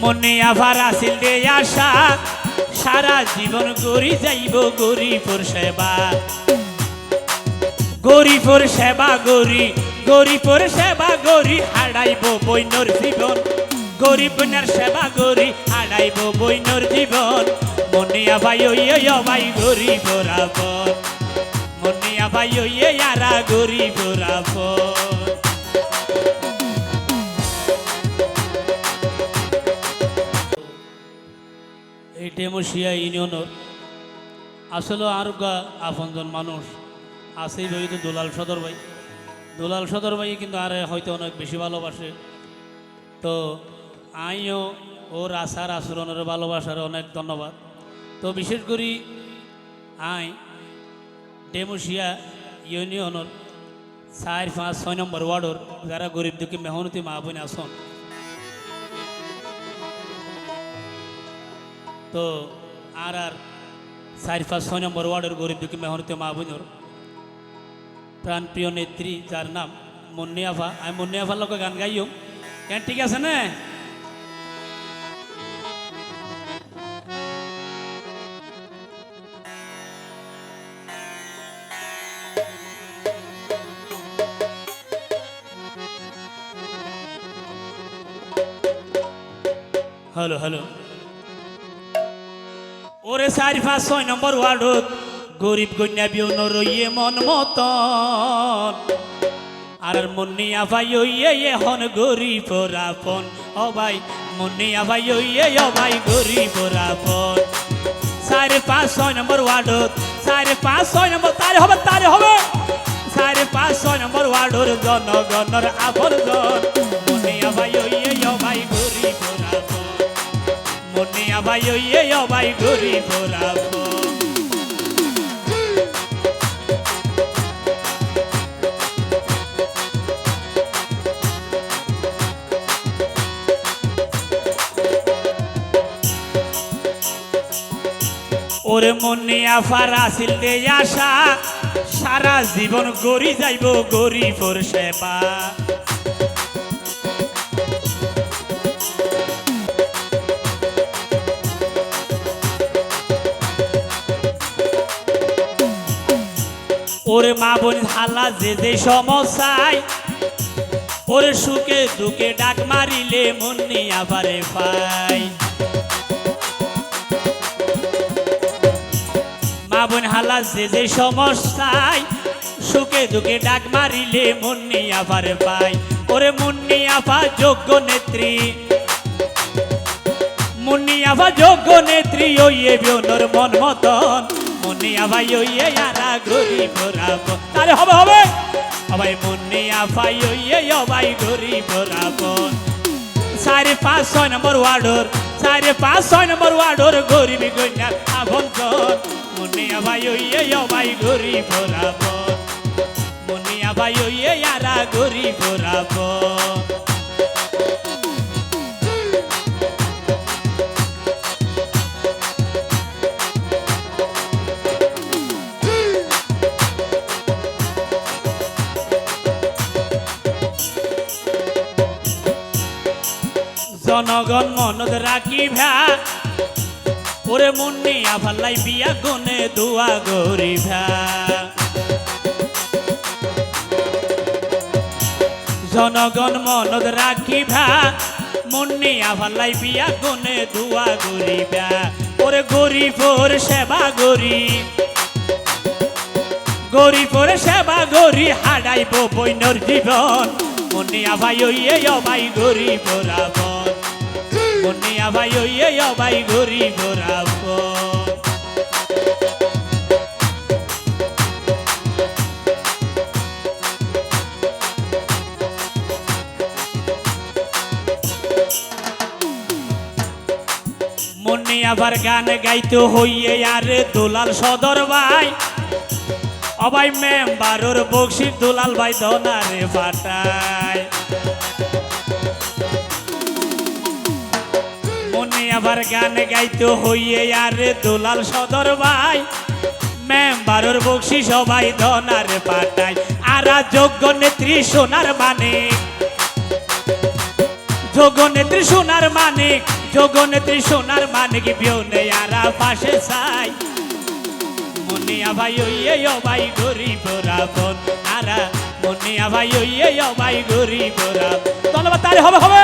মনে আবার আসিল রে আশা। সারা জীবন গড়ি যাইব, গরিবর সেবা। গরিবর সেবা গরি গরিবর সেবা গরি হারাইব বৈনর জীবন। গরিব বন্যার সেবা গরি হারাইব বৈনর জীবন। মনে আবাই ওই অবাই গরিবর আপন। মনে আবাই ওই আরা গরিবর আপন। ডেমোশিয়া ইউনিয়নের আসলে আর আপনজন মানুষ। আছেই ভাই তো দুলাল সদর ভাই। দুলাল সদর ভাই কিন্তু আর হয়তো অনেক বেশি ভালোবাসে। তো আইও ওর আশার আচরণের ভালোবাসার অনেক ধন্যবাদ। তো বিশেষ করি আই ডেমোশিয়া ইউনিয়নের চার পাঁচ ছয় নম্বর ওয়ার্ডর যারা গরিব দুঃখী মেহনতি মা বোন আসন তো আর আর চার পাঁচ ছয় নম্বর ওয়ার্ডের গরিব দুঃখী মেহনতি মা বোনের প্রাণপ্রিয় নেত্রী যার নাম মুন্নি আফা আমি মুন্নি আফার লোক গান গাইও কেন ঠিক আছে না হ্যালো হ্যালো ওরে চারি পাঁচ ছয় নম্বর ওয়ার্ডত গরিব কন্যা বিয়ন রইয়ে মন মতন। আর মুন্নি আভাই ওইয়ে এখন গরিব রাপন। ও ভাই, মুন্নি আভাই ওইয়ে, ও ভাই, গরিব রাপন। চারি পাঁচ ছয় নম্বর ওয়ার্ডত, চারি পাঁচ ছয় নম্বর, তারে হবে তারে হবে। চারি পাঁচ ছয় নম্বর ওয়ার্ডর জনগণর আবর্জন মুন্নি আভাই ওইয়ে ও ভাই মনে আবাই ওইয়ে অবাই গরি ভরাব ওরে মনে আফার আসিল দে আশা, সারা জীবন গরি যাইব গরিবর সেবা। ওরে মা বোন হালা যে যে সমস্যায়, ওরে সুখে দুঃখে ডাক মারিলে মন্নি আবারে পাই মা বোন হালা যে যে সমস্যায়, সুখে দুঃখে ডাক মারিলে মন্নি আবারে পাই ওরে মুন্নি আফা যোগ্য নেত্রী মুন্নি বা যোগ্য নেত্রী ওইয়ে বিয়নর মন মতন। মুন্নিয়া ভাই ওইয়ে আরা গরিব রাব তারে হবে হবে। সবাই মুন্নিয়া ভাই ওইয়ে অবাই গরিব রাবন চারি পাঁচ ছয় নম্বর ওয়ার্ডর চারি পাঁচ ছয় নম্বর ওয়ার্ডর গরিবি গন্যার আবঞ্চন মুন্নিয়া ভাই ওইয়ে অবাই গরিব রাবন মুন্নিয়া ভাই ওইয়ে আরা গরিব রাবন জনগণ মনত রাখি ভা ওরে মুন্নি আভাল্লাই বিয়া গনে দুয়া গরি ভা জনগণ মনত রাখি ভা মুন্নি আভাল্লাই বিয়া গনে দুয়া গরি ভা ওরে গরিবর সেবা গরিব গরিবর সেবা গরি হাডাইব বৈনর জীবন। মনিয়া ভাই ওইয়ে অবাই গরিব রাবণ মনিয়া ভাই অবাই গরিব রাবণ মনে আবার গান গাইতে হইয়ে আর দোলাল সদর ভাই। অবাই মেম্বারর বক্সির দুলাল ভাই ধনারে ফাটায়। মনে আবার গান গাইতে হইয়ে আর দুলাল সদর ভাই। মেম্বারর বক্সি সবাই ধনারে পাঠায় আর যোগ্য নেত্রী সোনার মানে। যোগনেত্রী সোনার মানিক যোগনেত্রী সোনার মানে মানিক বিয়নে আরা পাশে চাই মুনিয়া ভাই, ওইয়ে ভাই, গরিব রাবণ। আরা মুনিয়া ভাই, ওইয়ে ভাই, গরিব রাবণ। ধন্যবাদ, তাহলে হবে হবে।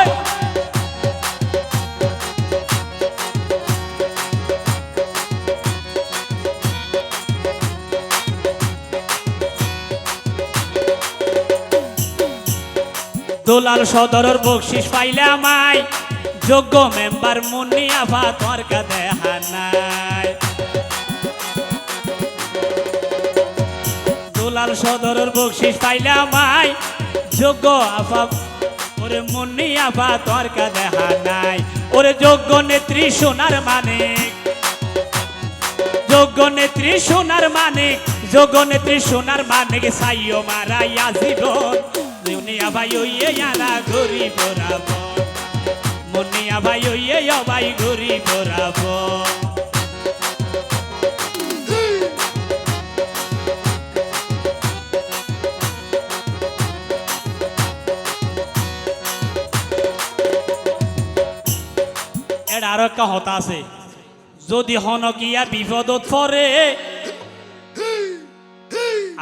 দোলাল সদরের বকশিস পাইলে আমায়। যোগ্য মেম্বার মুন্নি আফা তোর কাছে হানায় দোলাল সদরের বকশিস পাইলে আমায়। যোগ্য আফা ওরে মুন্নি আফা তোর কাছে হানায় ওরে যোগ্য নেত্রী সোনার মানিক। যোগ্য নেত্রী সোনার মানিক। যোগ্য নেত্রী সোনার মানিক সাইও মারাইয়া জীবন দুনিয়া ভাই, ওইয়ে ইয়ারা ঘুরি বরাব মুনিয়া ভাই, ওইয়ে ভাই ঘুরি বরাব এর আরও একটা হতা আছে। যদি হনকিয়া বিপদত পরে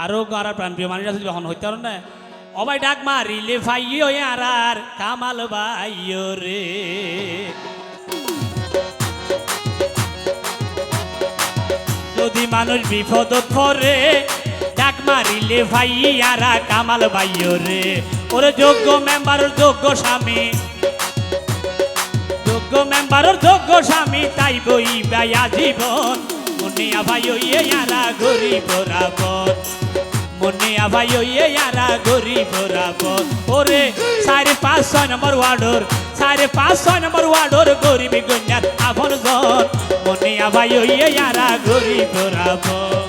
আরও গারার প্রাণ প্রিয় মানুষ আছে হন হইতে না। অবাই ডাক মারিলে ভাইও আর আর, কামাল ভাইও রে। যদি মানুষ বিপদত পরে ডাক মারিলে ভাই আর কামাল ভাইও রে। ওরে যোগ্য মেম্বার যোগ্য স্বামী। যোগ্য মেম্বারের যোগ্য স্বামী, তাই বই বায়া জীবন মুনিয়া ভাই ওইয়ে ইয়ারা গরিব রাবণ। মুনিয়া ভাই ওয়ে ইয়ারা গরি ভরাব ওরে সাড়ে পাঁচ ছয় নম্বর ওয়ার্ডর সাড়ে পাঁচ ছয় নম্বর ওয়ার্ডর গরিব গঞ্জার আপন মনে আবাই ওইয়ে ইয়ারা গরি রাবণ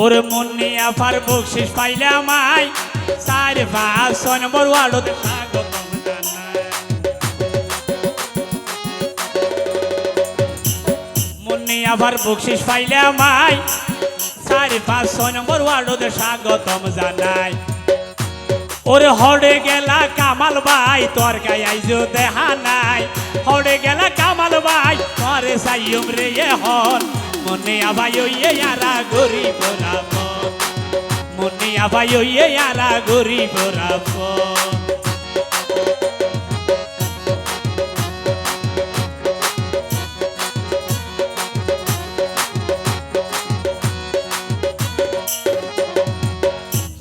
ওর মুন্নি আফার বকশিস পাইলে আমায়। চার পাঁচ ছয় নম্বর ওয়ার্ডত স্বাগতম মুন্নি আফার বকশিস পাইলে আমায়। চার পাঁচ ছয় নম্বর ওয়ার্ডত স্বাগতম জানাই। ওরে হড়ে গেলা কামাল ভাই, তোর গায়ে আইজো দেহা নাই। হড়ে গেলা কামাল ভাই, তোরে সাইয়ম রে হন মনে আবাই ওইয়ে ইয়ারা গরিব রাব মনে আবাই ওইয়ে ইয়ারা গরিব রাব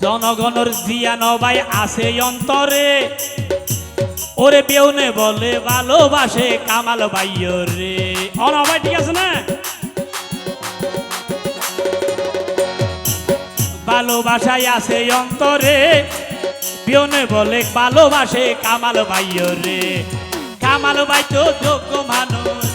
জনগণের জিয়া নবাই আছে অন্তরে। ওরে বেউনে বলে ভালোবাসে কামাল বাইয় রে অনবাই ঠিক আছে না? ভালোবাসায় আছে অন্তরে। বিয়নে বলে, ভালোবাসে কামাল বাইয় রে। কামাল বাই তো যোগ্য মানুষ।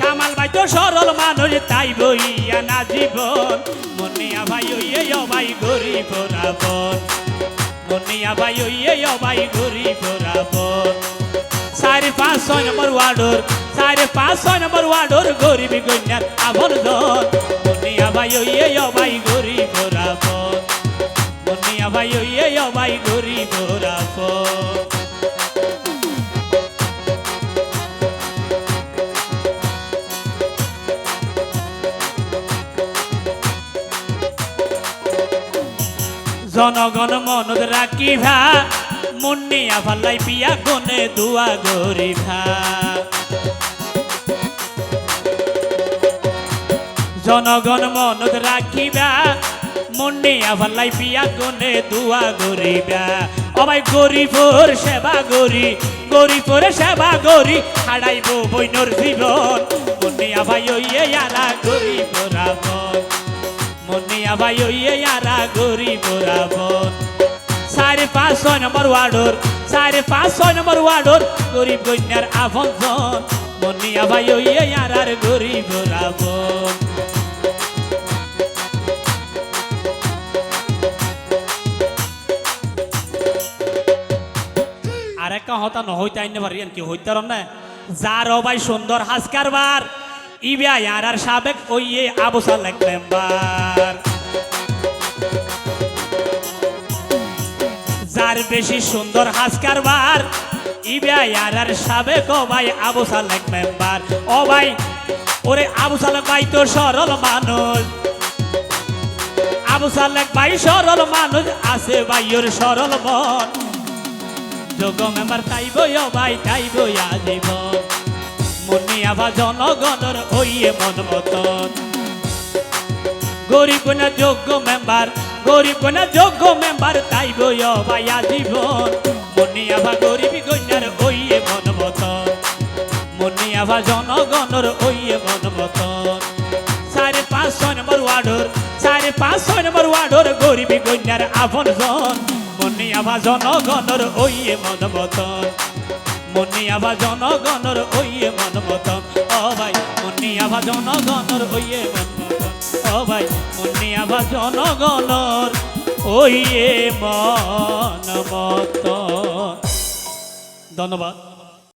কামাল ভাই তো সরল মানুষ, তাই বইয়া না জীবন। মনিয়া ভাই ওইয়ে ভাই গরিব রাবণ। মনিয়া ভাই ওইয়ে ভাই গরিব রাবণ। সাড়ে পাঁচ ছয় নম্বর ওয়ার্ডর সাড়ে পাঁচ ছয় নম্বর ওয়ার্ডর গরিব গন্যার আবর্জন ভাই ওইয়ে ভাই গরিব রাবণ মনিয়া ভাই ওইয়ে ভাই গরিব রাবণ জনগণ মনত রাখিভা মুন্নিয়া ফাল্লাই পিয়া গনে দুয়া গরিভা জনগণ মনত রাখিবা মুন্নিয়া ফাল্লাই পিয়া গনে দুয়া গরিবা অবাই গরিবর সেবা গরি গরিবর সেবা গরি হারাইব বইনর জীবন। মুন্নিয়া ভাই ওইয়ে ইয়ারা গরিব রাবণ। মনিয়া ভাই ওইয়ে ইয়ারা গরিব রাবণ। সাড়ে পাঁচ ছয় নম্বর ওয়ার্ডর সাড়ে পাঁচ ছয় নম্বর ওয়ার্ডর গরিব কন্যার আভঞ্জন মনিয়া আবাই ওইয়ে ইয়ারার গরিব রাবণ। একা হতা নহইতে আইনে পারি কি হইতে না। যার ভাই সুন্দর হাস কারবার। ইবিয়া ইয়ার আর সাবেক ওইয়ে আবু সালেক মেম্বার। যার বেশি সুন্দর হাস কারবার ইবিয়া ইয়ার আর সাবেক ও ভাই আবু সালেক মেম্বার। ও ভাই, ওরে আবু সালেক ভাই তো সরল মানুষ। আবু সালেক ভাই সরল মানুষ, আছে ভাই ওর সরল মন। যোগ মেম্বার তাইব ভাই তাইব আজীবন মনি আভা জনগণের ওইয়ে মন মতন। গরিব না যোগ্য মেম্বার, গরিব না যোগ্য মেম্বার তাইব ভাই আজীবন মনি আভা গরিব গণ্যার ওইয়ে মন মতন। মনি আভা জনগণের ওইয়ে মন মতন। সাড়ে পাঁচ ছয় নম্বর ওয়ার্ডর সাড়ে পাঁচ ছয় নম্বর ওয়ার্ডর গরিবী কন্যার আপন জন মনি আভা জনগণর ওইয়ে মন মতন মনি আভা জনগণর ওইয়ে মন মতন ও ভাই মনি আভা জনগণর ওইয়ে মন ও ভাই মনি আবা জনগণর ওইয়ে মন মতন ধন্যবাদ।